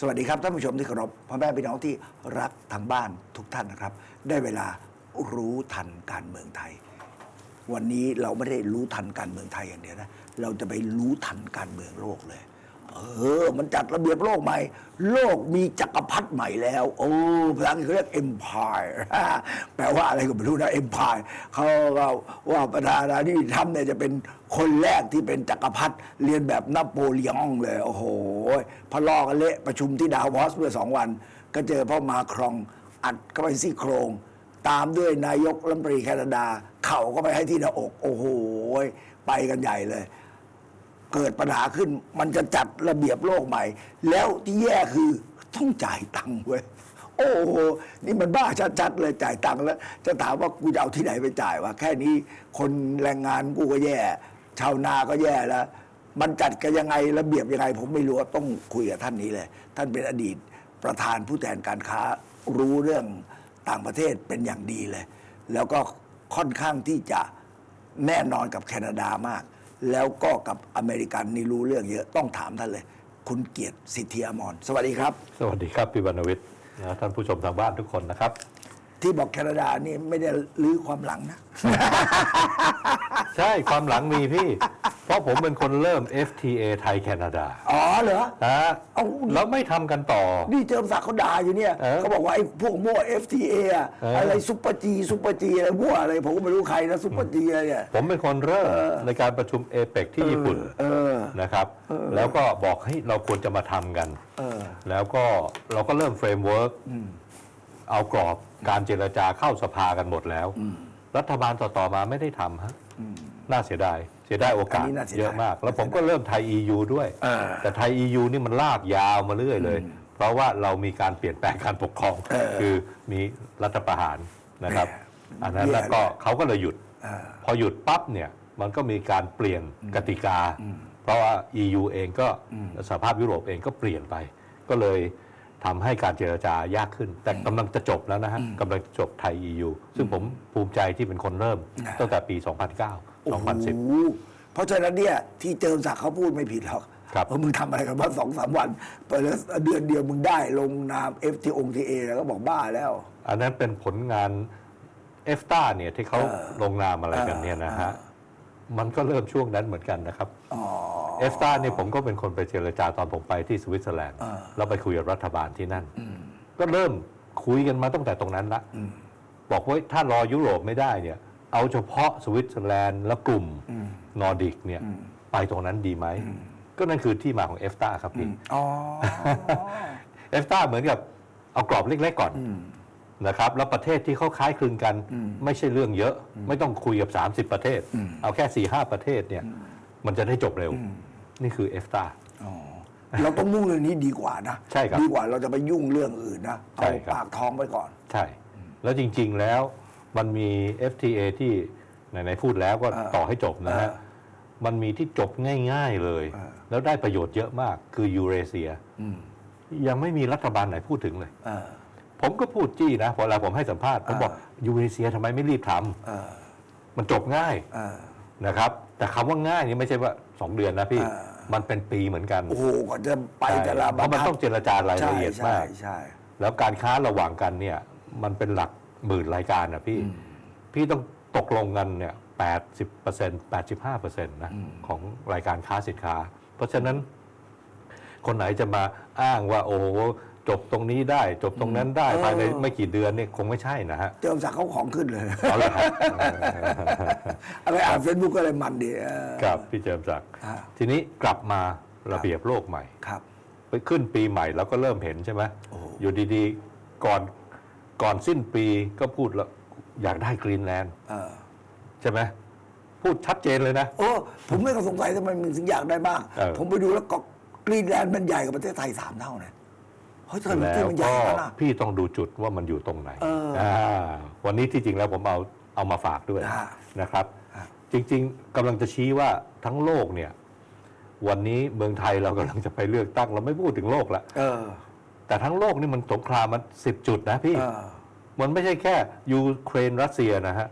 สวัสดีครับท่านผู้ชมที่เคารพพ่อแม่พี่น้องที่รักทางบ้านทุกท่านนะครับ ได้เวลารู้ทันการเมืองไทย วันนี้เราไม่ได้รู้ทันการเมืองไทยอย่างเดียวนะ เราจะไปรู้ทันการเมืองโลกเลย เออ มันจัดระเบียบโลกใหม่ โลกมีจักรพรรดิใหม่แล้ว โอ้ภาษาอังกฤษเขาเรียก empire แปลว่าอะไรก็ไม่รู้นะ empire เขาว่าว่าประธานาธิบดีทรัมป์เนี่ยจะเป็นคนแรกที่เป็นจักรพรรดิเรียนแบบนโปเลียงเลย โอ้โหพะลอกันเละประชุมที่ดาวอสเมื่อสองวัน ก็เจอพ่อมาครองอัดเข้าไปซี่โครง ตามด้วยนายกรัฐมนตรีแคนาดา เข่าก็ไปให้ที่หน้าอก โอ้โหไปกันใหญ่เลย เกิดปัญหาขึ้น มันจะจัดระเบียบโลกใหม่ แล้วที่แย่คือต้องจ่ายตังค์เว้ยโอ้โห นี่มันบ้าชัดๆเลยจ่ายตังค์แล้ว จะถามว่ากูจะเอาที่ไหนไปจ่ายวะแค่นี้คนแรงงานกูก็แย่ ชาวนาก็แย่แล้วมันจัดกันยังไงระเบียบยังไง ผมไม่รู้ต้องคุยกับท่านนี้เลย ท่านเป็นอดีตประธานผู้แทนการค้ารู้เรื่องต่างประเทศเป็นอย่างดีเลย แล้วก็ค่อนข้างที่จะแน่นอนกับแคนาดามาก แล้วก็กับอเมริกันนี่รู้เรื่องเยอะต้องถามท่านเลย คุณเกียรติสิทธิอมรสวัสดีครับ สวัสดีครับพี่วรรณวิทย์นะท่านผู้ชมทางบ้านทุกคนนะครับ ที่บอกแคนาดานี่ไม่ได้ลื้อความหลังนะ ใช่ความหลังมีพี่ เพราะผมเป็นคนเริ่ม FTA ไทยแคนาดาอ๋อเหรอฮะเอ้าแล้วไม่ทำกันต่อ นี่เจิมศักดิ์เขาด่าอยู่เนี่ยเออเขาบอกว่าไอ้พวกมั่ว FTA อะเอออ อะไรซุปเปอร์จีซุปเปอร์จีอะไรมั่วอะไรผมก็ไม่รู้ใครนะซุปเปอร์จีอะไรเนี่ยผมเป็นคนเริ่มในการประชุมเอเปกที่ญี่ปุ่น เออ นะครับ แล้วก็บอกให้เราควรจะมาทำกัน เออ แล้วก็เราก็เริ่มเฟรมเวิร์ก เอากรอบการเจรจาเข้าสภากันหมดแล้ว รัฐบาลต่อๆมาไม่ได้ทำฮะน่าเสียดายเสียดายโอกาสอันนี้น่าเสียดายเยอะมาก แล้วผมก็เริ่มไทย EU ด้วยเออแต่ไทย EU นี่มันลากยาวมาเรื่อยเลย เพราะว่าเรามีการเปลี่ยนแปลงการปกครองเออคือมีรัฐประหารนะครับแหม่อันนั้นแล้วก็แย่เลยเขาก็เลยหยุดเออพอหยุดปั๊บเนี่ยมันก็มีการเปลี่ยนกติกา เพราะว่า EU เองก็สหภาพยุโรปเองก็เปลี่ยนไป ก็เลย ทำให้การเจรจายากขึ้น แต่กำลังจะจบแล้วนะฮะกำลังจะจบไทย EU ซึ่งผมภูมิใจที่เป็นคนเริ่ม ตั้งแต่ปี 2009โอ้โห2010 เพราะฉะนั้นเนี่ยที่เจิมศักดิ์เขาพูดไม่ผิดหรอกครับเพราะมึงทำอะไรกันมาสองสามวันไปแล้วเดือนเดียวมึงได้ลงนาม FTA องทีเอแล้วก็บอกบ้าแล้ว อันนั้นเป็นผลงานเอฟตาเนี่ยที่เขาเออลงนามอะไรกันเนี่ยนะฮะ มันก็เริ่มช่วงนั้นเหมือนกันนะครับอ๋อเอฟตาเนี่ยผมก็เป็นคนไปเจรจาตอนผมไปที่สวิตเซอร์แลนด์อ่าเราไปคุยกับรัฐบาลที่นั่น ก็เริ่มคุยกันมาตั้งแต่ตรงนั้นละบอกว่าถ้ารอยุโรปไม่ได้เนี่ย เอาเฉพาะสวิตเซอร์แลนด์และกลุ่มนอร์ดิกเนี่ยไปตรงนั้นดีไหม ก็นั่นคือที่มาของเอฟตาครับพี่อ๋อเอฟตาเหมือนกับเอากรอบเล็กๆก่อน นะครับแล้วประเทศที่เขาคล้ายคลึงกันไม่ใช่เรื่องเยอะ ไม่ต้องคุยกับ 30 ประเทศ เอาแค่4ี่ห้าประเทศเนี่ยมันจะได้จบเร็ว นี่คือเอฟตาอ๋อเราต้องมุ่งเรื่องนี้ดีกว่านะใช่ครับดีกว่าเราจะไปยุ่งเรื่องอื่นนะใช่เอาครับปากท้องไปก่อน ใช่ แล้วจริง ๆแล้วมันมี FTA ที่ไหนๆพูดแล้วก็เออต่อให้จบนะฮะเออมันมีที่จบง่าย ๆเลยเออแล้วได้ประโยชน์เยอะมากคือยูเรเซียยังไม่มีรัฐบาลไหนพูดถึงเลยเออ ผมก็พูดจี้นะพอเวลาผมให้สัมภาษณ์ผมบอกยูเรเซียทำไมไม่รีบทำเออมันจบง่ายเออนะครับ แต่คำว่าง่ายนี่ไม่ใช่ว่า 2 เดือนนะพี่เออมันเป็นปีเหมือนกัน โอ้โหก่อนจะไปใช่แต่ละเพราะมันต้องเจรจารายใช่ละเอียดใช่มากใช่แล้วการค้าระหว่างกันเนี่ย มันเป็นหลักหมื่นรายการนะพี่ พี่ต้องตกลงกันเนี่ยแปดสิบเปอร์เซ็นต์แปดสิบห้าเปอร์เซ็นต์นะของรายการค้าสินค้า เพราะฉะนั้นคนไหนจะมาอ้างว่าโอ้โห จบตรงนี้ได้จบตรงนั้นได้เออภายในไม่กี่เดือนเนี่ยคงไม่ใช่นะฮะเจิมศักดิ์เขาของขึ้นเลยเอาละครับอะไรอ่านเฟซบุ๊กก็เลยมันดีเออครับพี่เจิมศักดิ์อ่าทีนี้กลับมาระเบียบโลกใหม่ ครับ ไปขึ้นปีใหม่แล้วก็เริ่มเห็นใช่ไหมโอ้โห อยู่ดีๆ ก่อนก่อนสิ้นปีก็พูดแล้วอยากได้กรีนแลนด์เออใช่ไหมพูดชัดเจนเลยนะ โอ้ผมไม่ก็สงสัยทำไมมึงถึงอยากได้มาก เออ ผมไปดูแล้วก็กรีนแลนด์มันใหญ่กว่าประเทศไทยสามเท่านะ เฮ้ยทำไมแล้ที่วมันใหญ่ก็ขนาดนั้นพี่ต้องดูจุดว่ามันอยู่ตรงไหนเอออ่าวันนี้ที่จริงแล้วผมเอาเอามาฝากด้วยอ่านะครับอ่าจริงๆกำลังจะชี้ว่าทั้งโลกเนี่ย วันนี้เมืองไทยเรากำลังจะไปเลือกตั้งเราไม่พูดถึงโลกละเออแต่ทั้งโลกนี่มันสงครามมันสิบจุดนะพี่ เออ มันไม่ใช่แค่ยูเครนรัสเซียนะฮะ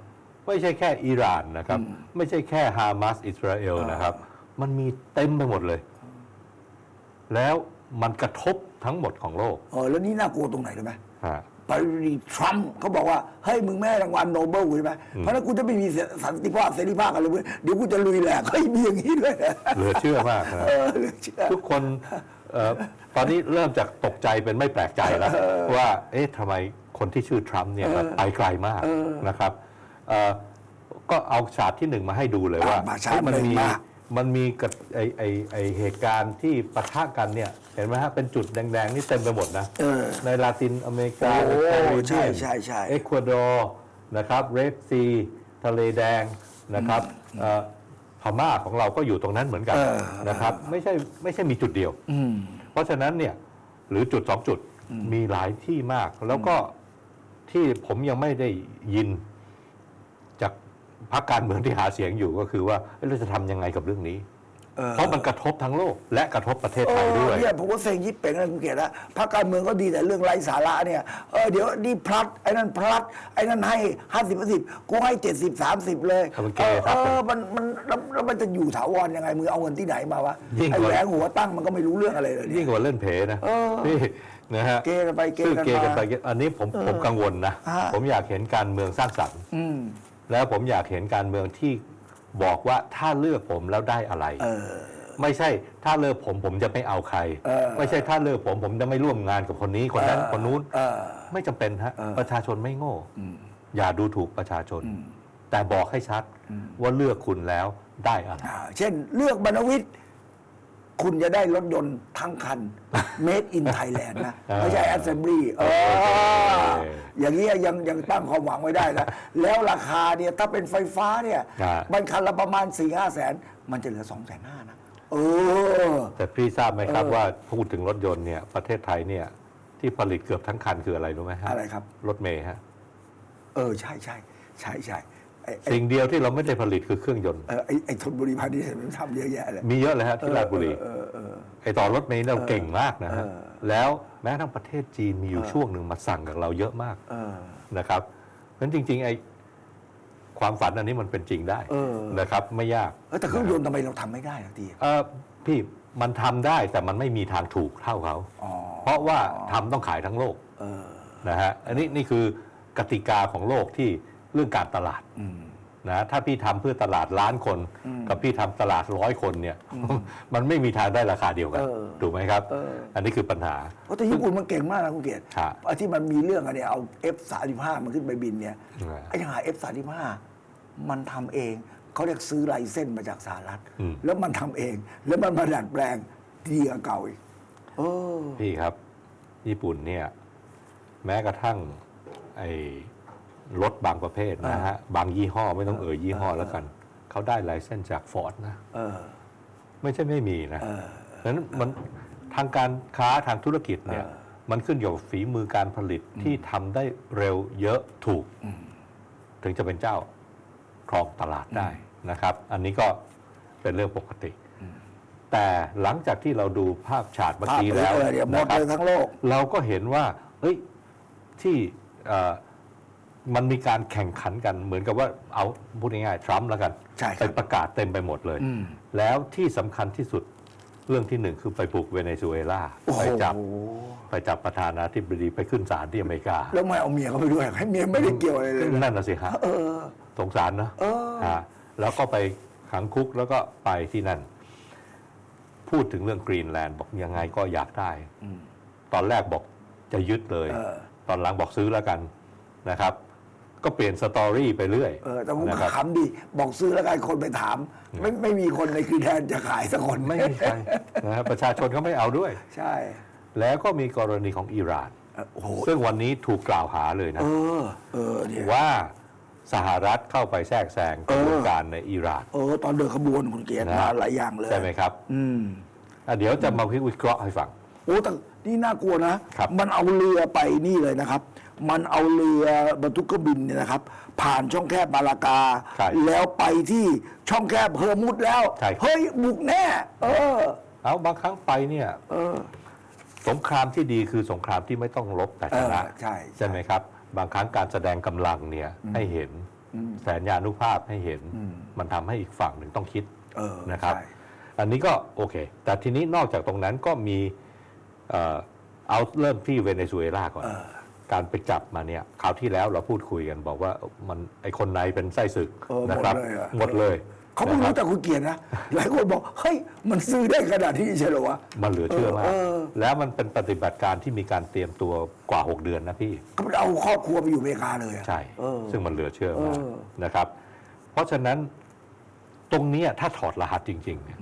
ไม่ใช่แค่อิหร่านนะครับ ไม่ใช่แค่ฮามาสอิสราเอลนะครับ มันมีเต็มไปหมดเลย แล้วมันกระทบ ทั้งหมดของโลกเออแล้วนี่น่ากลัวตรงไหนรู้ไหมฮะปรีทรัมป์เขาบอกว่า เฮ้ย มึงไม่ให้รางวัลโนเบิลใช่ไหมอืมเพราะฉะนั้นกูจะไม่มีสันติภาพเสรีภาพกันเลยเว้ยเดี๋ยวกูจะลุยแหลกเฮ้ยมีอย่างนี้ด้วยนะเหลือเชื่อมากนะเออเหลือเชื่อทุกคนเอ่อตอนนี้เริ่มจากตกใจเป็นไม่แปลกใจแล้ว ว่า เอ๊ะทำไมคนที่ชื่อทรัมป์เนี่ยมันไปไกลมากเออนะครับเอ่อก็เอาฉากที่หนึ่งมาให้ดูเลยว่าอะมาฉากเฮ้ยมันหนึ่งมี มามันมีกับไอไอไอเหตุการณ์ที่ปะทะกันเนี่ย เห็นไหมฮะ เป็นจุดแดง ๆ นี่เต็มไปหมดนะ เออ ในลาตินอเมริกาโอ้ในแคริบใช่เบียนใช่ใช่ เอกวาดอร์นะครับเรดซีทะเลแดงนะครับเอ่อพม่าของเราก็อยู่ตรงนั้นเหมือนกันเออ นะครับไม่ใช่ไม่ใช่มีจุดเดียว อืม เพราะฉะนั้นเนี่ยหรือจุดสองจุดมีหลายที่มาก แล้วก็ที่ผมยังไม่ได้ยินจาก พรรคการเมืองที่หาเสียงอยู่ก็คือว่าเอ้ยเราจะทำยังไงกับเรื่องนี้เออเพราะมันกระทบทั้งโลกและกระทบประเทศเอไทยอด้วยเนี่ยผมก็เซ็งยิบเป่งนะคุณเกียรตินะพรรคการเมืองก็ดีแต่เรื่องไร้สาระเนี่ยเออเดี๋ยวนี่พลัดไอ้นั่นพลัดไอ้นั่นให้ห้าสิบสิบกูให้เจ็ดสิบสามสิบเลยเอามันเกเออทับเอกันอมันมันแล้วแล้วมันจะอยู่ถาวรยังไงมึงเอาเงินที่ไหนมาวะยิ่งไอ้กว่าแหวงหัวตั้งมันก็ไม่รู้เรื่องอะไรเลยเนี่ยิ่ยงกว่าเล่นเพนะเออนี่นะฮะเกกันไปเกซึ่งกันเกกันไปมาเกอันนี้ผมผมกังวลนะฮะผมอยากเห็นการเมืองสร้างสรรค์อืม แล้วผมอยากเห็นการเมืองที่บอกว่าถ้าเลือกผมแล้วได้อะไรเออไม่ใช่ถ้าเลิกผมผมจะไม่เอาใครเออไม่ใช่ถ้าเลิกผมผมจะไม่ร่วมงานกับคนนี้คนนั้นเออคนนู้นเออไม่จำเป็นฮะเออประชาชนไม่โง่อืมอย่าดูถูกประชาชนอืมแต่บอกให้ชัดอืมว่าเลือกคุณแล้วได้อะไรอ่าเช่น เลือกบรรณวิทย์ คุณจะได้รถยนต์ทั้งคัน made in Thailand นะเออไม่ใช่ assembly เอออย่างนี้ยยังยังตั้งความหวังไว้ได้นะแล้วราคาเนี่ยถ้าเป็นไฟฟ้าเนี่ยอ่ามันคันละประมาณ4ี่ห้าแสน มันจะเหลือ2องแสนห้านะ เออ แต่พี่ทราบไหมครับเออ ว่าพูดถึงรถยนต์เนี่ยประเทศไทยเนี่ยที่ผลิตเกือบทั้งคันคืออะไรรู้ไหมฮะอะไรครับ รถเมย์ฮะ เออ ใช่ใช่ใช่ใช่ไอ้ไอ้ สิ่งเดียวที่เราไม่ได้ผลิตคือเครื่องยนต์เออไอ้ไอ้ธนบุรีพาณิชย์เห็นมันทำเยอะแยะเลยมีเยอะเลยฮะที่ราชบุรีเออเออไอต่อรถเมล์เราเก่งมากนะฮะเออแล้วแม้กระทั้งประเทศจีนมีอยู่ช่วงหนึ่งมาสั่งกับเราเยอะมากเออนะครับเพราะฉะนั้นจริง ๆ ไอความฝันอันนี้มันเป็นจริงได้เออนะครับ ไม่ยากเออแต่เครื่องยนต์ทำไมเราทำไม่ได้ล่ะทีเออพี่มันทำได้แต่มันไม่มีทางถูกเท่าเขาอ๋อเพราะว่าทำต้องขายทั้งโลกเออนะฮะอันนี้นี่คือกติกาของโลกที่ เรื่องการตลาดอืมนะถ้าพี่ทำเพื่อตลาดล้านคนอืมกับพี่ทำตลาดร้อยคนเนี่ย มันไม่มีทางได้ราคาเดียวกันเออถูกไหมครับเอออันนี้คือปัญหาเพราะแต่ญี่ปุ่นมันเก่งมากนะคุณเกียรติครับไอ้ที่มันมีเรื่องอันเนี้ยเอา F35 มันขึ้นไปบินเนี่ยอ่าไอ้หา F35 มันทำเองเขาเรียกซื้อไลเส้นส์มาจากสหรัฐอืมแล้วมันทำเอง แล้วมันมาดัดแปลงดีกว่าเก่าอีกเออพี่ครับ ญี่ปุ่นเนี่ย แม้กระทั่ง ไอ้ รถบางประเภทนะฮะ บางยี่ห้อไม่ต้องเอ่ยยี่ห้อแล้วกัน เขาได้ไลเซนส์จากฟอร์ดนะเออไม่ใช่ไม่มีนะเออดังนั้นมันทางการค้าทางธุรกิจเนี่ยเออมันขึ้นอยู่กับฝีมือการผลิตที่ทำได้เร็วเยอะถูกอืมถึงจะเป็นเจ้าครองตลาดได้นะครับ อันนี้ก็เป็นเรื่องปกติ แต่หลังจากที่เราดูภาพฉากเมื่อภาพกี้เลแล้วยเดี๋ยวหมนะดครับเลยทั้งโลก เราก็เห็นว่าเอ้ยที่เอ่อ มันมีการแข่งขันกันเหมือนกับว่าเอาพูดง่ายๆทรัมป์แล้วกันใช่คไปรับประกาศเต็มไปหมดเลย อืม แล้วที่สำคัญที่สุดเรื่องที่หนึ่งคือไปปลุกเวเนซุเอลาโอ้โห ไปจับไปจับประธานาธิบดีไปขึ้นศาลที่อเมริกาแล้วไม่เอาเมียเขาไปด้วยให้เมียไม่ได้เกี่ยวอะไรเลยนะนั่นน่ะสิฮะเออ สงสารเนอะเออ ฮะแล้วก็ไปขังคุกแล้วก็ไปที่นั่น พูดถึงเรื่องกรีนแลนด์บอกยังไงก็อยากได้ อืม ตอนแรกบอกจะยึดเลย เออ ตอนหลังบอกซื้อแล้วกันนะครับ ก็เปลี่ยนสตอรี่ไปเรื่อยเออแต่ผมนะครับขำดี บอกซื้อแล้วกันคนไปถาม ไม่ไม่มีคนในกรีนแลนด์จะขายสักคนไม่มีใครนะครับประชาชนเขาไม่เอาด้วย ใช่แล้วก็มีกรณีของอิหร่าน เออโอ้โหซึ่งวันนี้ถูกกล่าวหาเลยนะ เออ เออเนี่ย ว่าสหรัฐเข้าไปแทรกแซงกระบวนการในอิหร่าน เออ ตอนเดินขบวนคุณเกียรตินะ มาหลายอย่างเลยใช่ไหมครับอืมอะเดี๋ยวจะมาวิเคราะห์ให้ฟัง โอ้แต่นี่น่ากลัวนะครับ มันเอาเรือไปนี่เลยนะครับ มันเอาเรือบรรทุกเครื่องบินเนี่ยนะครับ ผ่านช่องแคบมาลากา ใช่แล้วไปที่ช่องแคบเฮอร์มุดแล้ว ใช่ เฮ้ย บุกแน่ เออ เอาบางครั้งไปเนี่ย เออ สงครามที่ดีคือสงครามที่ไม่ต้องรบแต่ชนะเออใช่ใช่ไหมครับ บางครั้งการแสดงกำลังเนี่ยให้เห็นอืมแสนยานุภาพให้เห็น อืม มันทำให้อีกฝั่งหนึ่งต้องคิด เออนะครับ ใช่ อันนี้ก็โอเค แต่ทีนี้นอกจากตรงนั้นก็มีเอ่อเอาเริ่มที่เวเนซุเอลาก่อน เออ การไปจับมาเนี่ยคราวที่แล้วเราพูดคุยกันบอกว่ามันไอคนในเป็นไส้ศึกเออหมดนะครับเลยอะหมดเลยเขาไม่นะครู้รับแต่คุณเกียรตินะ หลายคนบอก เฮ้ย มันซื้อได้ขนาดที่ใช่เหรอวะ มันเหลือเชื่อมาก เออ แล้วมันเป็นปฏิบัติการที่มีการเตรียมตัวกว่า 6 เดือนนะพี่ก็มันเอาครอบครัวไปอยู่อเมริกาเลยอะ ใช่ เออซึ่งมันเหลือเชื่อมากเออ นะครับ เพราะฉะนั้นตรงเนี้ยถ้าถอดรหัสจริงๆเนี่ย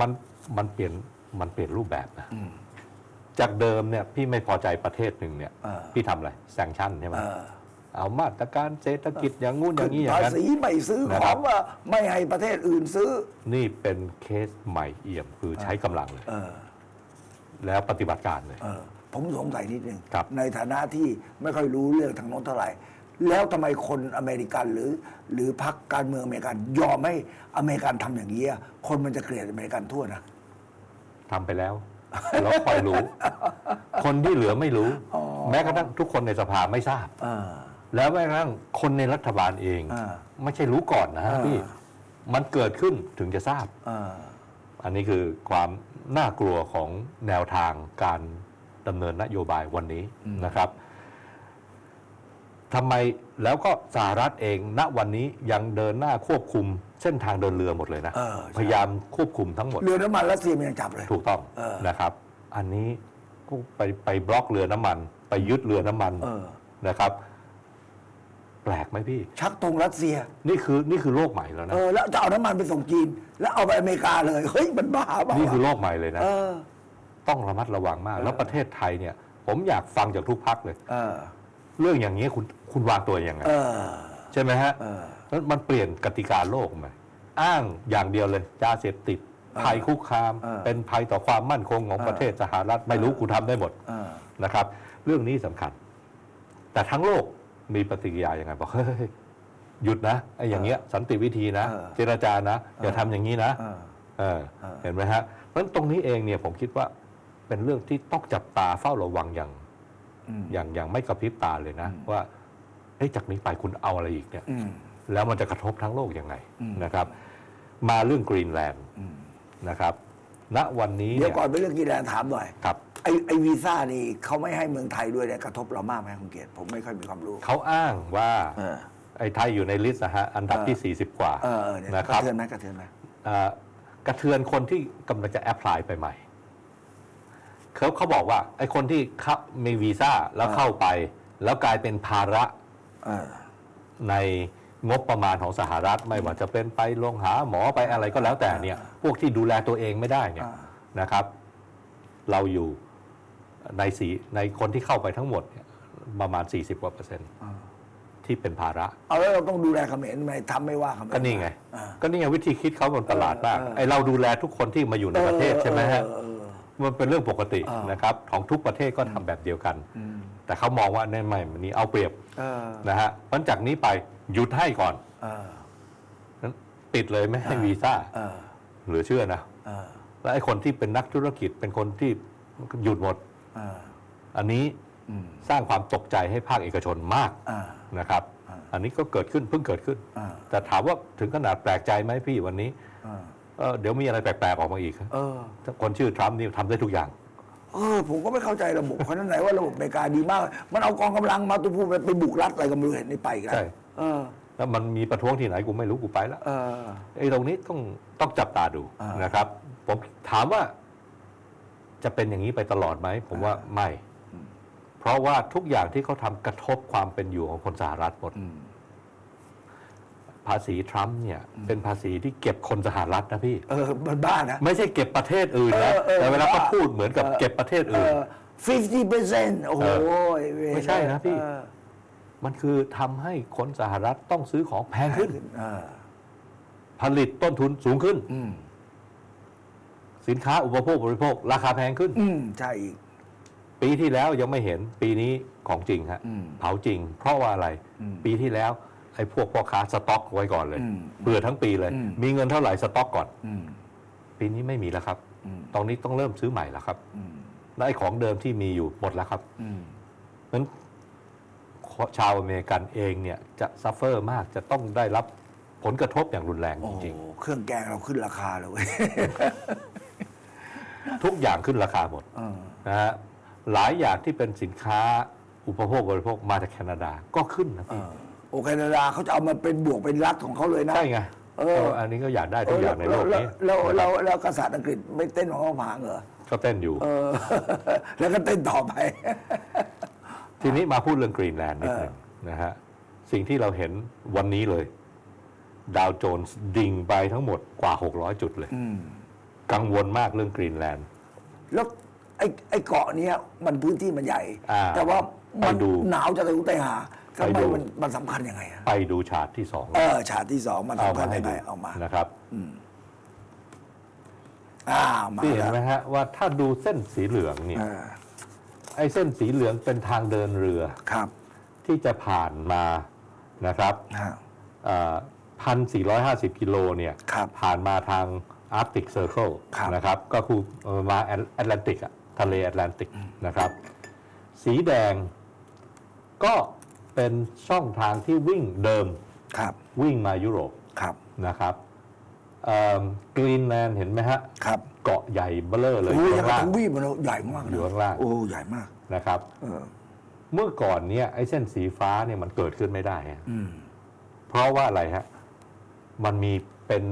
มันมันเปลี่ยนมันเปลี่ยนรูปแบบนะอืม จากเดิมเนี่ยพี่ไม่พอใจประเทศหนึ่งเนี่ยเออ พี่ทำอะไรแซงชั่นใช่ไหมเออเอามาตรการเศรษฐกิจอย่างงู้นอย่างนี้อย่างภานั้น ษีไม่ซื้อนะขครัอบ งว่าไม่ให้ประเทศอื่นซื้อ นี่เป็นเคสใหม่เอี่ยมคือใช้กำลังเลย เออ แล้วปฏิบัติการเลย เออผมสงสัยนิดนึงครับ ในฐานะที่ไม่ค่อยรู้เรื่องทางโน้นเท่าไหร่ แล้วทำไมคนอเมริกันหรือหรือพรรคการเมืองอเมริกัน ยอมให้อเมริกันทำอย่างนี้อะคนมันจะเกลียดอเมริกันทั่วนะ ทำไปแล้ว แล้วคอยรู้ คนที่เหลือไม่รู้อ๋อแม้กระทั่งทุกคนในสภาไม่ทราบเออแล้วแม้กระทั่งคนในรัฐบาลเองอ่าไม่ใช่รู้ก่อนนะฮะอ่าพี่มันเกิดขึ้นถึงจะทราบเอออันนี้คือความน่ากลัวของแนวทางการดำเนินนโยบายวันนี้นะครับทำไมแล้วก็สหรัฐเองณวันนี้ยังเดินหน้าควบคุม เส้นทางเดินเรือหมดเลยนะ เออใช่ พยายามควบคุมทั้งหมด เรือน้ำมันรัสเซียมันยังจับเลย ถูกต้องเออ นะครับ อันนี้ก็ไปไปบล็อกเรือน้ำมัน ไปยึดเรือน้ำมันเออ นะครับ แปลกไหมพี่ ชักตรงรัสเซีย นี่คือนี่คือโลกใหม่แล้วนะ เออ แล้วจะเอาน้ำมันไปส่งจีน แล้วเอาไปอเมริกาเลย เฮ้ย มันบ้าเปล่านี่วะคือโลกใหม่เลยนะ เออ ต้องระมัดระวังมาก แล้วประเทศไทยเนี่ย ผมอยากฟังจากทุกพักเลย เออ เรื่องอย่างนี้คุณคุณวางตัวยังไง เออใช่ไหมฮะเออแล้วมันเปลี่ยนกติกาโลกไหมอ้างอย่างเดียวเลยยาเสพติดเออภัยคุกคามเออเป็นภัยต่อความมั่นคงของเออประเทศสหรัฐไม่รู้กูทำได้หมดเออนะครับ เรื่องนี้สำคัญ แต่ทั้งโลกมีปฏิกิริยาอย่างไงบอกเฮ้ยหยุดนะไอ้อย่างเงี้ยสันติวิธีนะเออเจรจานะ อย่าทำอย่างนี้นะเออเออเออเห็นไหมฮะเพราะฉะนั้นตรงนี้เองเนี่ยผมคิดว่าเป็นเรื่องที่ต้องจับตาเฝ้าระวังอย่างอืมอย่างอย่างไม่กระพริบตาเลยนะอืมว่า เอ้ยจากนี้ไปคุณเอาอะไรอีกเนี่ยอืมแล้วมันจะกระทบทั้งโลกยังไงอืมนะครับ มาเรื่องกรีนแลนด์อืมนะครับ ณวันนี้เดี๋ยวเนี่ยก่อนไปเรื่องกีฬาถามหน่อยครับไอไอวีซ่านี่เขาไม่ให้เมืองไทยด้วยเนี่ยกระทบเรามากไหมคุณเกียรติผมไม่ค่อยมีความรู้เขาอ้างว่าเออไอ้ไทยอยู่ในลิสต์นะฮะอันดับที่ 40 กว่าเออเออเนี่ยนะกครัระบเทือนไหมกระเทือนไหมเอ่อกระเทือนคนที่กำลังจะแอพพลายไปใหม่เขาเขาบอกว่าไอ้คนที่เข้ามีวีซ่าแล้วเข้าไป แล้วกลายเป็นภาระเออ ในงบประมาณของสหรัฐไม่ว่าจะเป็นไปลงหาหมอไปอะไรก็แล้วแต่เนี่ยพวกที่ดูแลตัวเองไม่ได้เนี่ยอ่านะครับ เราอยู่ในสีในคนที่เข้าไปทั้งหมดเนี่ยประมาณ 40กว่าเปอร์เซ็นต์อ่าที่เป็นภาระ เอาแล้วเราต้องดูแลเขมรไหมทำไม่ว่าเขมรก็นี่ไงอ่าก็นี่ไงวิธีคิดเขาบนตลาดมากเออเออไอเราดูแลทุกคนที่มาอยู่ในประเทศใช่ไหมฮะเออเออ มันเป็นเรื่องปกติอ่านนะครับของทุกประเทศก็ทำแบบเดียวกันอืมแต่เขามองว่าเนี่ยไม่มันนี้เอาเปรียบเออนะฮะเพราะจากนี้ไปหยุดให้ก่อนเออนั้นปิดเลยไม่ให้อ่าวีซ่าเออเหลือเชื่อนะเออแล้วไอ้คนที่เป็นนักธุรกิจเป็นคนที่หยุดหมดเอออันนี้อืมสร้างความตกใจให้ภาคเอกชนมากอ่านะครับอ่าอันนี้ก็เกิดขึ้นเพิ่งเกิดขึ้นอ่าแต่ถามว่าถึงขนาดแปลกใจไหมพี่วันนี้อ่า เอ่อเดี๋ยวมีอะไรแปลกๆออกมาอีกครับเออถ้าคนชื่อทรัมป์นี่ทำได้ทุกอย่าง เออผมก็ไม่เข้าใจระบบเพราะนั้นไหนว่าระบบอเมริกาดีมาก มันเอากองกำลังมาตุพูไปไปบุกรัฐอะไรก็ไม่รู้เห็นนี่ไปกันใช่ เออ แล้วมันมีประท้วงที่ไหนกูไม่รู้กูไปแล้วเออ ไอ้ตรงนี้ต้องต้องจับตาดูอ่านนะครับ ผมถามว่า จะเป็นอย่างนี้ไปตลอดไหม ผมว่าไม่ เพราะว่าทุกอย่างที่เขาทำกระทบความเป็นอยู่ของคนสหรัฐหมด อืม ภาษีทรัมป์เนี่ยเป็นภาษีที่เก็บคนสหรัฐนะพี่เออมันบ้านะ ไม่ใช่เก็บประเทศอื่นนะเออเออแต่เวลาเขาว่าพูดเหมือนกับเออเก็บประเทศเออื่นอ50เปอร์เซ็นต์โอ้โหเอไม่ใช่นะพี่ เออมันคือทำให้คนสหรัฐต้องซื้อของแพงขึ้น เออผลิตต้นทุนสูงขึ้น อืมสินค้าอุปโภคบริโภค ราคาแพงขึ้น อืมใช่อีก ปีที่แล้วยังไม่เห็นปีนี้ของจริงฮะอืม เผาจริง เพราะว่าอะไร อืม ปีที่แล้ว ไอ้พวกพ่อค้าสต็อกไว้ก่อนเลยอืมเผื่อทั้งปีเลยอืมมีเงินเท่าไหร่สต็อกก่อนอืมปีนี้ไม่มีแล้วครับอืมตอนนี้ต้องเริ่มซื้อใหม่แล้วครับอืมและไอ้ของเดิมที่มีอยู่หมดแล้วครับอืมเพราะฉะนั้นชาวอเมริกันเองเนี่ยจะซัฟเฟอร์มากจะต้องได้รับผลกระทบอย่างรุนแรงโอ้จโหริงเครื่องแกงเราขึ้นราคาเลยเว้ยๆทุกอย่างขึ้นราคาหมดเออนะฮะหลายอย่างที่เป็นสินค้าอุปโภคบริโภคมาจากแคนาดาก็ขึ้นนะเอพี่ อโอแคนาดาเขาจะเอามาเป็นบวกเป็นรัฐของเขาเลยนะ ใช่ไงเออก็อันนี้ก็อยากได้ทุกอย่างในโลกนี้แล้วแล้วนะคแล้รับวแล้วกษัตริย์อังกฤษไม่เต้นของเขาผางเหรอก็เต้นอยู่ เออ แล้วก็เต้นต่อไป ทีนี้มาพูดเรื่องกรีนแลนด์นิดหนึ่งนะฮะ สิ่งที่เราเห็นวันนี้เลย ดาวโจนส์ดิ่งไปทั้งหมดกว่า 600 จุดเลยกังวลมากเรื่องกรีนแลนด์ แล้วไอ้ไอ้เกาะเนี้ยมันพื้นที่มันใหญ่อ่าแต่ว่ามันไปดูหนาวจะตะลุไตหา ทำไปไมดูมันมันสำคัญยังไงอะไปดูฉากที่สองเออฉากที่สองมันเอาสำคัมาญให้ยังไงดูเอามานะครับอ่ามาพี่เห็นไหมแล้วฮะว่าถ้าดูเส้นสีเหลืองเนี่ย เออไอ้เส้นสีเหลืองเป็นทางเดินเรือครับที่จะผ่านมานะครับฮะ พันสี่ร้อยห้าสิบกิโลเนี่ย ครับผ่านมาทางอาร์กติกเซอร์เคิลครับ นะครับ ก็คือเอ่อมาแอตแลนติกอะทะเลแอตแลนติกนะครับ สีแดงก็ เป็นช่องทางที่วิ่งเดิมครับวิ่งมายุโรปครับนะครับกรีนแลนด์เห็นไหมฮะครับเกาะใหญ่เบ้อเร่อเลยโอ้อยยู่ยังข้างกับล่างทวีปมันใหญ่มากนะอยู่ข้างล่างโอ้ใหญ่มากนะครับเออเมื่อก่อนเนี่ยไอ้เส้นสีฟ้าเนี่ยมันเกิดขึ้นไม่ได้ฮะอืมเพราะว่าอะไรฮะมันมีเป็น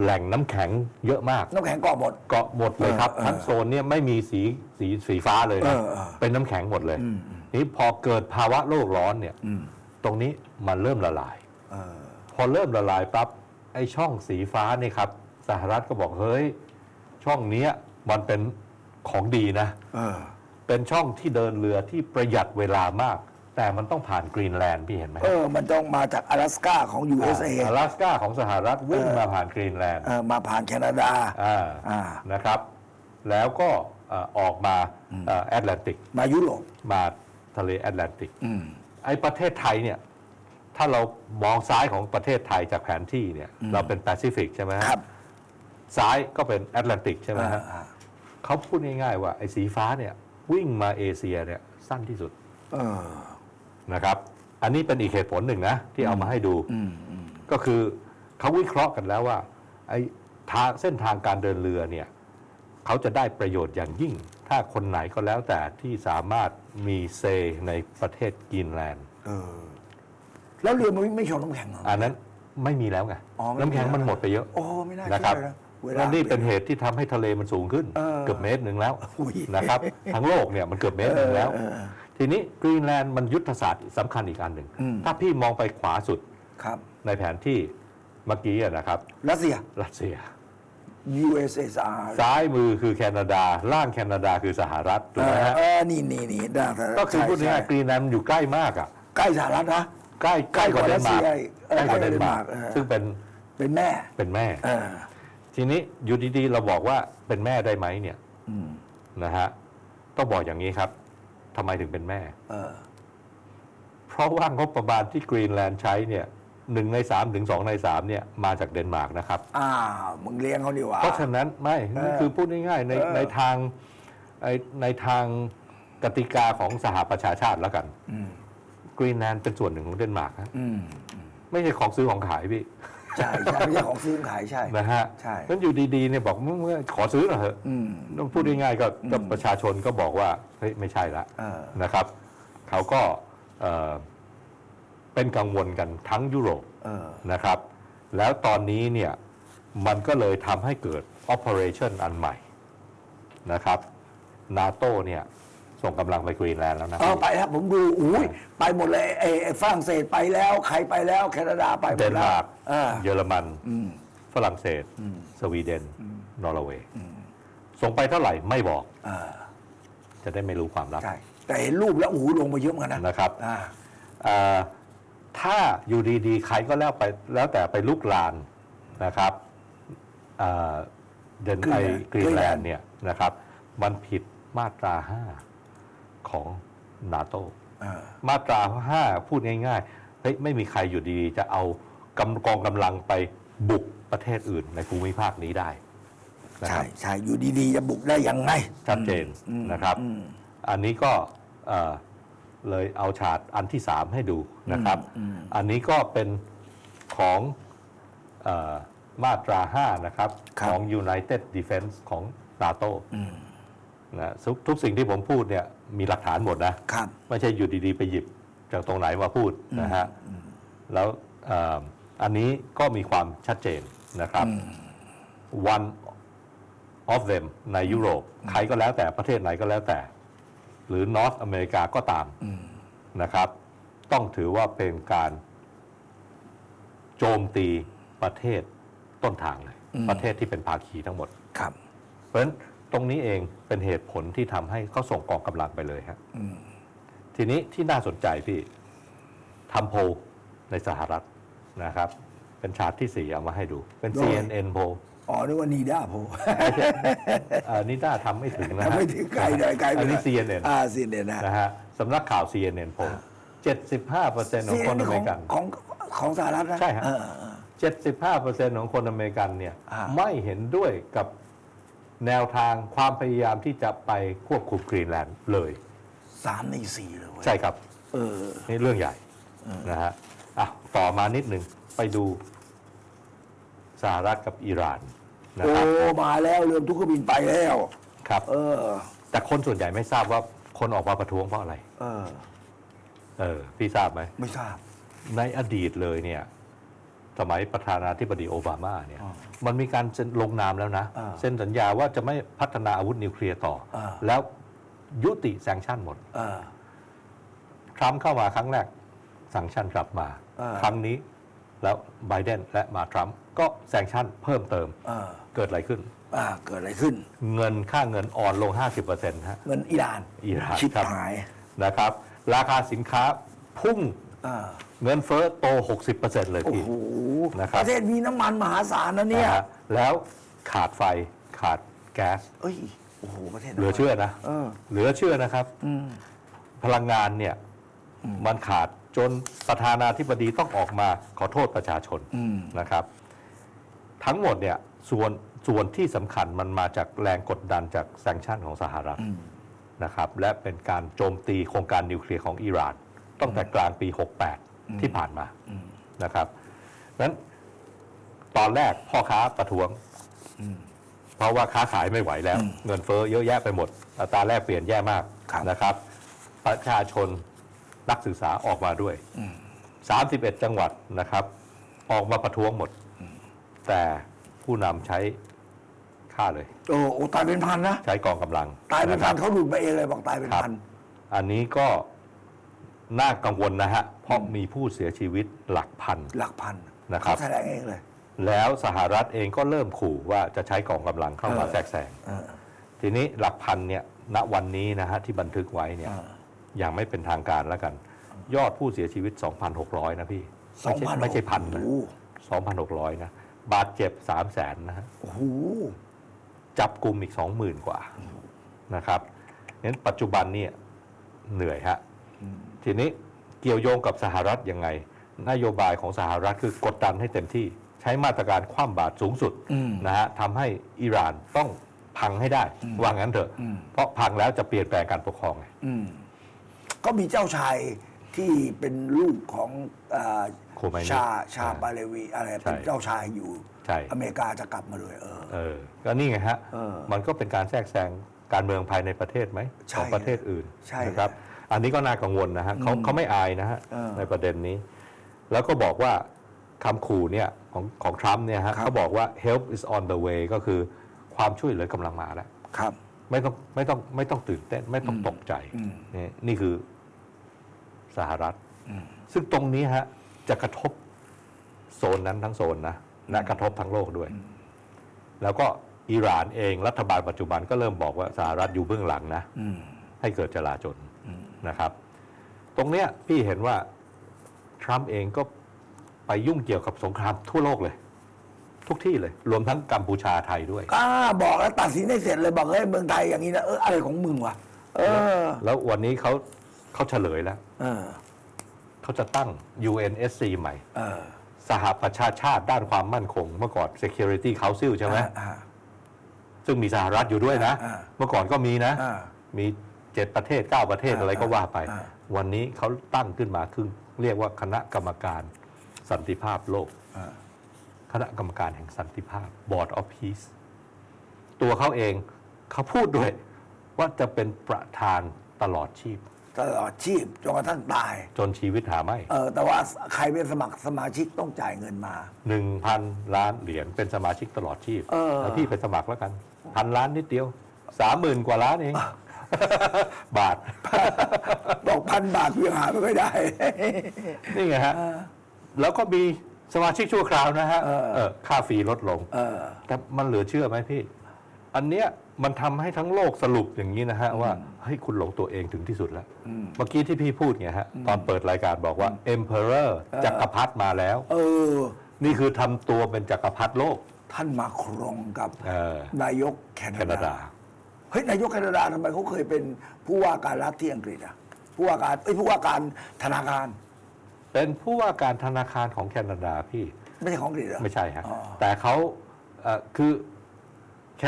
แหล่งน้ำแข็งเยอะมาก น้ำแข็งเกาะหมดเกาะหมดเลยครับเออทั้งโซนเนี่ยไม่มีสีสีสีฟ้าเลยนะเออเออเป็นน้ำแข็งหมดเลยอืมอืม นี่พอเกิดภาวะโลกร้อนเนี่ย อืม ตรงนี้มันเริ่มละลาย เออ พอเริ่มละลายปั๊บไอ้ช่องสีฟ้านี่ครับ สหรัฐก็บอกเฮ้ย ช่องเนี้ยมันเป็นของดีนะ เออ เป็นช่องที่เดินเรือที่ประหยัดเวลามาก แต่มันต้องผ่านกรีนแลนด์พี่เห็นไหม เออ มันต้องมาจาก阿拉斯กาของ USA 阿拉สกาของสหรัฐวิ่ง เออ มาผ่านกรีนแลนด์ เออมาผ่านแคนาดา อ่า อ่า นะครับ แล้วก็เอ่อออกมาแอตแลนติก มายุโรป มา ทะเลแอตแลนติกอืมไอ้ประเทศไทยเนี่ยถ้าเรามองซ้ายของประเทศไทยจากแผนที่เนี่ย เราเป็นแปซิฟิกใช่ไหมฮะครับ ซ้ายก็เป็นแอตแลนติกใช่ไหมฮะอ่าเขาพูดง่ายๆว่าไอ้สีฟ้าเนี่ย วิ่งมาเอเชียเนี่ยสั้นที่สุดเออนะครับ อันนี้เป็นอีกเหตุผลหนึ่งนะ ที่เอามาให้ดูอืมอืมก็คือเขาวิเคราะห์กันแล้วว่า ไอ้ทางเส้นทางการเดินเรือเนี่ย เขาจะได้ประโยชน์อย่างยิ่ง ถ้าคนไหนก็แล้วแต่ที่สามารถมีเซในประเทศกรีนแลนด์ เออ แล้วเรือมันไม่ชนน้ำแข็งเหรอ อันนั้นไม่มีแล้วไงอ๋อไม่มี น้ำแข็งมันหมดไปเยอะ โอ้ไม่น่านะคเชื่รับ อนะเวลา และนี่เป็นเหตุที่ทำให้ทะเลมันสูงขึ้นเออเกือบเมตรหนึ่งแล้วอุ้ยนะครับ ทั้งโลกเนี่ยมันเกือบเมตรหนึ่งแล้วเออเออทีนี้กรีนแลนด์มันยุทธศาสตร์สำคัญอีกอันหนึ่งอืมถ้าพี่มองไปขวาสุดครับ ในแผนที่เมื่อกี้อะนะครับ รัสเซีย รัสเซีย USSR ซ้ายมือคือแคนาดา ล่างแคนาดาคือสหรัฐถูเอกไหมอฮะเออนี่นี่นี่ได้ก็คือใช่พูดง่ายใช่ๆกรีนแลนด์มันอยู่ใกล้มากอะใกล้สหรัฐนะ ใกล้ใกล้กว่าใกเดล้นกว่ามาร์กรัสเซียเออใกล้กว่าเดนมาร์กใกล้กว่าเดนมาร์กเออซึ่งเป็นเป็นแม่เป็นแม่เออทีนี้อยู่ดีๆเราบอกว่าเป็นแม่ได้ไหมเนี่ยอืมนะฮะต้องบอกอย่างนี้ครับทำไมถึงเป็นแม่เออเพราะว่างบประมาณที่กรีนแลนด์ใช้เนี่ย หนึ่งในสามถึงสองในสามเนี่ยมาจากเดนมาร์กนะครับอ้าวมึงเลี้ยงเขาดีกว่า เพราะฉะนั้นไม่นี่คือพูดง่ายๆในเออในทางในในทางกติกาของสหประชาชาติแล้วกันอืมกรีนแลนด์เป็นส่วนหนึ่งของเดนมาร์กฮะอืมไม่ใช่ของซื้อของขายพี่ ใช่ใช่ไม่ใช่ของซื้อขายใช่นะฮะใช่นั้นอยู่ดีๆเนี่ยบอกเมื่อขอซื้อหน่อยเถอะอืมต้องพูดง่ายๆก็ก็อืมประชาชนก็บอกว่าเฮ้ยไม่ใช่ละเออนะครับเขาก็ เอ่อเป็นกังวลกันทั้งยุโรปเออนะครับ แล้วตอนนี้เนี่ยมันก็เลยทำให้เกิด operation อันใหม่นะครับนาโตเนี่ยส่งกำลังไปกรีนแลนด์แล้วนะเออไปครับผมดูอุ้ยไปหมดเลยไอ้ไอ้ฝรั่งเศสไปแล้ว ใครไปแล้ว แคนาดาไปหมเดดนแล้วมาร์กเออเยอรมันอืมฝรั่งเศสอืมสวีเดน นอร์เวย์อืมส่งไปเท่าไหร่ไม่บอกเออจะได้ไม่รู้ความลับใช่แต่เห็นรูปแล้วโอ้โหลงมาเยอะเหมือนกันนะนะครับอ่าเอ่อ ถ้าอยู่ดีๆ ใครก็แล้วไปแล้วแต่ไปลุกลานนะครับเอ่อเดนไอกรีนแลนด์เนี่ยนะครับ มันผิดมาตรา 5 ของนาโตเออมาตรา 5 พูดง่ายๆเฮ้ยไม่มีใครอยู่ดีๆจะเอากำกองกำลังไปบุกประเทศอื่นในภูมิภาคนี้ได้นะคใช่รับใช่อยู่ดีๆ จะบุกได้ยังไงชัดเจนอืมนะครับอืมอันนี้ก็ เอ่อเลยเอาฉากอันที่ 3 ให้ดูนะครับอืมอันนี้ก็เป็นของเออมาตรา 5 นะครับครับ ของ United Defense ของนาโตอืมนะทุกทุกสิ่งที่ผมพูดเนี่ยมีหลักฐานหมดนะครับไม่ใช่อยู่ดีๆ ไปหยิบจากตรงไหนมาพูดนะฮะ แล้วเอ่ออันนี้ก็มีความชัดเจนนะครับ one of them ในยุโรป ใครก็แล้วแต่ประเทศไหนก็แล้วแต่ หรือ North อเมริกาก็ตามนะครับ ต้องถือว่าเป็นการโจมตีประเทศต้นทางเลย ประเทศที่เป็นภาคีทั้งหมดครับ เพราะฉะนั้นตรงนี้เองเป็นเหตุผลที่ทำให้เขาส่งกองกำลังไปเลยฮะทีนี้ที่น่าสนใจพี่ทำโพลในสหรัฐนะครับ เป็นชาร์ตที่สี่เอามาให้ดู เป็นโดย CNN โพล อ๋อนึกว่านีด้าโพอ่านี่น่าทำไม่ถึงนะฮะทำไม่ถึงไกลหน่อยไกลไปอันนี้หย CNN อ่าซีเอ็นนะนะฮะสำนักข่าว CNN โพล75เปอร์เซ็นต์ของคนอเมริกันของของสหรัฐนะใช่ฮะเออเออ75เปอร์เซ็นต์ของคนอเมริกันเนี่ยอ่าไม่เห็นด้วยกับแนวทางความพยายามที่จะไปควบคุมกรีนแลนด์เลยสามในสี่เลยเว้ยใช่ครับ เออนี่เรื่องใหญ่นะฮะอะต่อมานิดหนึ่งไปดู สหรัฐกับอิหร่านนะโอ้ครับมาแล้วเรือทุกเครื่องบินไปแล้ว ครับ เออ แต่คนส่วนใหญ่ไม่ทราบว่าคนออกมาประท้วงเพราะอะไร เออ เออ พี่ทราบไหม ไม่ทราบ ในอดีตเลยเนี่ย สมัยประธานาธิบดีโอบามาเนี่ย อ่ามันมีการเซ็นลงนามแล้วนะอ่าเซ็นสัญญาว่าจะไม่พัฒนาอาวุธนิวเคลียร์ต่ออา แล้วยุติแซงชั่นหมด เออ ทรัมป์เข้ามาครั้งแรกสังชั่นกลับมา อ่า ครั้งนี้แล้วไบเดนและมาทรัมป์ ก็แซงชั่นเพิ่มเติมเออเกิดอะไรขึ้น อ่าเกิดอะไรขึ้น เงินค่าเงินอ่อนลง 50%ฮะ เงินอิหร่านอิหร่านชิบครับ หายนะครับ ราคาสินค้าพุ่งอ่าเงินเฟ้อโต 60%เลยโอ้พี่ โหนะครับ ประเทศมีน้ำมันมหาศาลนะเนี่ยนะฮะแล้วขาดไฟขาดแก๊ส เอ้ยโอ้โหประเทศเหลือเชื่อนะ เออเหลือเชื่อนะครับ อืม พลังงานเนี่ยมันขาดจนประธานาธิบดีต้องออกมาขอโทษประชาชนอืม นะครับ ทั้งหมดเนี่ยส่วนส่วนที่สำคัญมันมาจากแรงกดดันจากแซงชั่นของสหรัฐอืมนะครับและเป็นการโจมตีโครงการนิวเคลียร์ของอิหร่านตั้งแต่กลางปี 68 ที่ผ่านมานะครับนั้นตอนแรกพ่อค้าประท้วงเพราะว่าค้าขายไม่ไหวแล้ว เงินเฟ้อเยอะแยะไปหมด อัตราแลกเปลี่ยนแย่มากครับนะครับ ประชาชนนักศึกษาออกมาด้วย 31 จังหวัดนะครับ ออกมาประท้วงหมด แต่ผู้นำใช้ฆ่าเลย โอ้โอ้ตายเป็นพันนะ ใช้กองกำลังตายเป็นนะคพัรันบเขาหลุดมาเองเลยบอกตายเป็นครับพัน อันนี้ก็น่ากังวลนะฮะ เพราะมีผู้เสียชีวิตหลักพัน หลักพันนะครับ เขาแถลงเองเลย แล้วสหรัฐเองก็เริ่มขู่ว่าจะใช้กองกำลังเข้ามาเออแทรกแซงเออทีนี้หลักพันเนี่ยณวันนี้นะฮะที่บันทึกไว้เนี่ยเอออย่างไม่เป็นทางการแล้วกัน ยอดผู้เสียชีวิต 2,600 นะพี่ ไม่ใช่2,600 ไม่ใช่พันนะโอ้2,600 นะ บาดเจ็บ3 0 0แสนนะฮะโอ้โหจับกลุ่มอีก20,000กว่านะครับงั้นปัจจุบันเนี่ยเหนื่อยฮะทีนี้เกี่ยวโยงกับสหรัฐยังไง นโยบายของสหรัฐคือกดดันให้เต็มที่ใช้มาตรการคว่ำบาตรสูงสุดอืมนะฮะทำให้อิหร่านต้องพังให้ได้ว่างั้นเถอะอืมเพราะพังแล้วจะเปลี่ยนแปลงการปกครองไงอืมก็มีเจ้าชาย ที่เป็นลูกของเอ่อโคไมนีชาชาอ่าปาเลวีอะไรใช่เป็นเจ้าชายอยู่ ใช่ อเมริกาจะกลับมาเลยเออ เออก็นี่ไงฮะ เออมันก็เป็นการแทรกแซงการเมืองภายในประเทศไหมใช่ของประเทศอื่นใช่นะครับ อันนี้ก็น่ากังวลนะฮะเขาอืมเขาไม่อายนะฮะเออในประเด็นนี้ แล้วก็บอกว่าคำขู่เนี่ยของของทรัมป์เนี่ยฮะครับ เขาบอกว่า help is on the way ก็คือความช่วยเหลือกำลังมาแล้ว ครับ ไม่ต้องไม่ต้องไม่ต้องตื่นเต้นไม่ต้องอืมตกใจอืมนี่นี่คือ สหรัฐอืมซึ่งตรงนี้ฮะจะกระทบโซนนั้นทั้งโซนนะและกระทบทั้งโลกด้วย แล้วก็อิหร่านเองรัฐบาลปัจจุบันก็เริ่มบอกว่าสหรัฐอยู่เบื้องหลังนะอืมให้เกิดจลาจลนะครับ ตรงเนี้ยพี่เห็นว่าทรัมป์เองก็ไปยุ่งเกี่ยวกับสงครามทั่วโลกเลย ทุกที่เลย รวมทั้งกัมพูชาไทยด้วยอ่าบอกแล้วตัดสินได้เสร็จเลยบอกเฮ้ยเมืองไทยอย่างนี้นะเอออะไรของมึงวะเออ แล้ววันนี้เขา เขาเฉลยแล้วเออเขาจะตั้ง UNSC ใหม่ เออสหประชาชาติด้านความมั่นคง เมื่อก่อน Security Council ใช่ไหมอ่า ซึ่งมีสหรัฐอยู่ด้วยนะอ่า เมื่อก่อนก็มีนะ อ่า มีเจ็ดประเทศเก้าประเทศอ่าอะไรก็ว่าไป อ่า วันนี้เขาตั้งขึ้นมาคือเรียกว่าคณะกรรมการสันติภาพโลก อ่าคณะกรรมการแห่งสันติภาพ Board of Peace ตัวเขาเองเขาพูดด้วยว่าจะเป็นประธานตลอดชีพ ตลอดชีพจนกระทั่งตาย จนชีวิตหาไม่เออแต่ว่าใครเป็นสมัครสมาชิกต้องจ่ายเงินมา หนึ่งพันล้านเหรียญเป็นสมาชิกตลอดชีพเออ แล้วพี่ไปสมัครแล้วกันพันล้านนิดเดียวสามหมื่นกว่าล้านเอง บาท บอกพันบาทยังหาไม่ค่อยได้ นี่ไงฮะ แล้วก็มีสมาชิกชั่วคราวนะฮะเออ เออค่าฟรีลดลง เออ แต่มันเหลือเชื่อไหมพี่ อันเนี้ยมันทำให้ทั้งโลกสรุปอย่างนี้นะฮะว่าเฮ้ยคุณหลงตัวเองถึงที่สุดแล้วเมื่อกี้ที่พี่พูดไงฮะ ตอนเปิดรายการบอกว่า emperor จักรพรรดิมาแล้ว เออ นี่คือทำตัวเป็นจักรพรรดิโลก ท่านมาครองกับเออ นายกแคแคนานาดา ดา เฮ้ยนายกแคนาดาทำไมเขาเคยเป็นผู้ว่าการรัฐที่อังกฤษอะผู้ว่าการเอ้ยผู้ว่าการธนาคาร เป็นผู้ว่าการธนาคารของแคนาดาพี่ ไม่ใช่ของอังกฤษเหรอ ไม่ใช่ฮะ อ๋อ แต่เขาเอ่อคือแค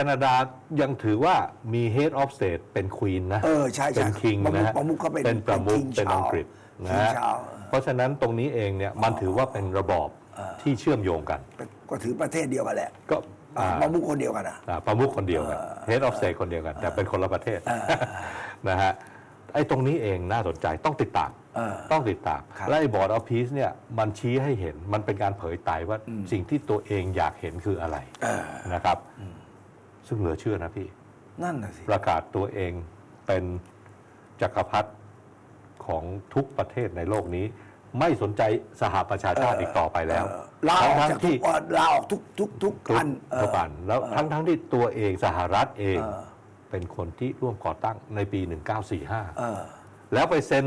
นาดายังถือว่ามี head of state เป็นควีนนะ เออใช่เป็ใช่นคิงประมุนะขฮะประมุขเขาเป็นเป็นประมุข king เป็นอังกฤษ Charles นะฮะ King Charles เพราะฉะนั้นตรงนี้เองเนี่ยมันถือว่าเป็นระบอบที่เชื่อมโยงกัน เป็นก็ถือประเทศเดียวกันแหละก็อ่า ประมุขคนเดียวกันอะ อ่าประมุขคนเดียวกัน head of state คนเดียวกัน แต่เป็นคนละประเทศนะฮะไอ้ตรงนี้เองน่าสนใจต้องติดตามเออต้องติดตาม ครับและไอ้ board of peace เนี่ยมันชี้ให้เห็นมันเป็นการเผยไตว่าสิ่งที่ตัวเองอยากเห็นคืออะไรเออนะครับ ซึ่งเหลือเชื่อนะพี่ นั่นน่ะสิ ประกาศตัวเองเป็นจักรพรรดิของทุกประเทศในโลกนี้ ไม่สนใจสหประชาชาติอีกต่อไปแล้วเออลาออกทั้งจากๆทุที่กลาออกทุกทุกทุกทุกอันเออทุกอันแล้วทั้งทั้งที่ตัวเองสหรัฐเองเออเป็นคนที่ร่วมก่อตั้งในปีเอ1945อแล้วไปเซ็น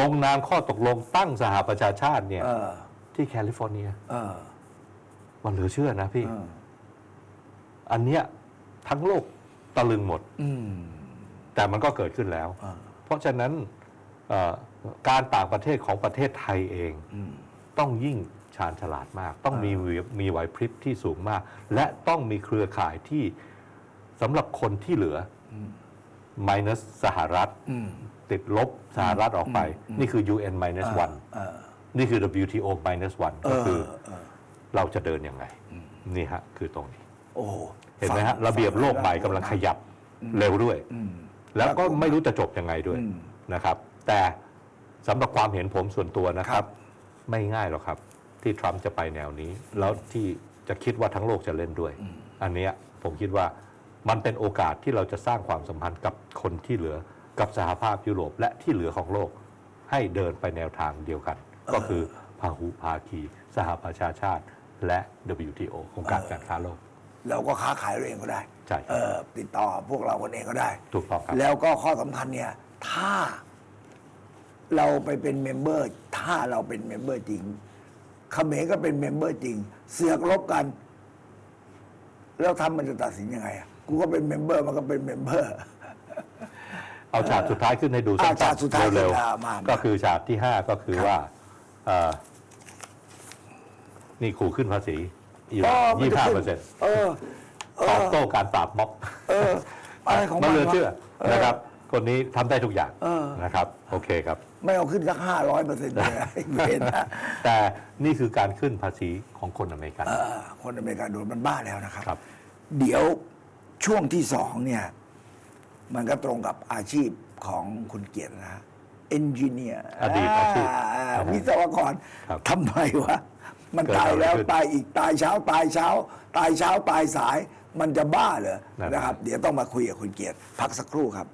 ลงนามข้อตกลงตั้งสหประชาชาติเนี่ยเออที่แคลิฟอร์เนียเออมันเหลือเชื่อนะพี่เอออันเนี้ย ทั้งโลกตะลึงหมดอืมแต่มันก็เกิดขึ้นแล้วอ่าเพราะฉะนั้นเอ่อการต่างประเทศของประเทศไทยเองอืมต้องยิ่งชาญฉลาดมาก ต้องมีมีมีไหวพริบที่สูงมาก และต้องมีเครือข่ายที่สำหรับคนที่เหลืออ minus สหรัฐอืมติดลบสหรัฐออกไป นี่คือ UN minus เออ one เออนี่คือ WTO minus one เอก็อคือเออเราจะเดินยังไง นี่ฮะ คือตรงนี้ โอ้ เห็นไหมฮะฟังระเบียบโลกใหม่กำลังขยับเร็วด้วยอืมแล้วก็ไม่รู้จะจบยังไงด้วยอืมนะครับ แต่สำหรับความเห็นผมส่วนตัวนะคครัรับบไม่ง่ายหรอกครับ ที่ทรัมป์จะไปแนวนี้ แล้วที่จะคิดว่าทั้งโลกจะเล่นด้วย อันเนี้ยผมคิดว่ามันเป็นโอกาสที่เราจะสร้างความสัมพันธ์กับคนที่เหลือกับสหภาพยุโรป และที่เหลือของโลก ให้เดินไปแนวทางเดียวกัน ก็คือพาหุภาคี สหประชาชาติ และ WTO องค์การการค้าโลก เราก็ค้าขายเราเองก็ได้ใช่ครับ เออติดต่อพวกเราคนเองก็ได้ ถูกต้องครับ แล้วก็ข้อสำคัญเนี่ย ถ้าเราไปเป็นเมมเบอร์ ถ้าเราเป็นเมมเบอร์จริงเขมรก็เป็นเมมเบอร์จริง เสือกลบกัน แล้วทำมันจะตัดสินยังไงอะกูก็เป็นเมมเบอร์ มันก็เป็นเมมเบอร์ เอาฉากสุดท้ายขึ้นให้ดูอ่าสั้นฉากสุดท้ายๆเร็วขึ้นอ่ามาๆก็คือฉากที่5ก็คือว่าเอ่อนี่ขู่ขึ้นภาษี อีกอ๋อมันยี่จะห้าขึ้นเปอร์เซ็นต์เออเอตอบอโต้การปราบม็อบเอออะไรของมัมันนเหลือวะเชื่อนะครับ คนนี้ทำได้ทุกอย่างเออนะครับ โอเคครับ ไม่เอาขึ้นสักห้าร้อยเปอร์เซ็นต์เลยไม่เห็นนะแต่นี่คือการขึ้นภาษีของคนอเมริกันเออคนอเมริกันโดนมันบ้าแล้วนะครับครับ เดี๋ยวช่วงที่สองเนี่ย มันก็ตรงกับอาชีพของคุณเกียรตินะเอนจิเนียร์อดีตอาชีพวิศวกรครับทำไมวะ มันเกิดตายอะไรแล้วขึ้นตายอีกตายเช้าตายเช้า ตายเช้าตายสาย มันจะบ้าเหรอนั่นนะครับ เดี๋ยวต้องมาคุยกับคุณเกียรติพักสักครู่ครับครับ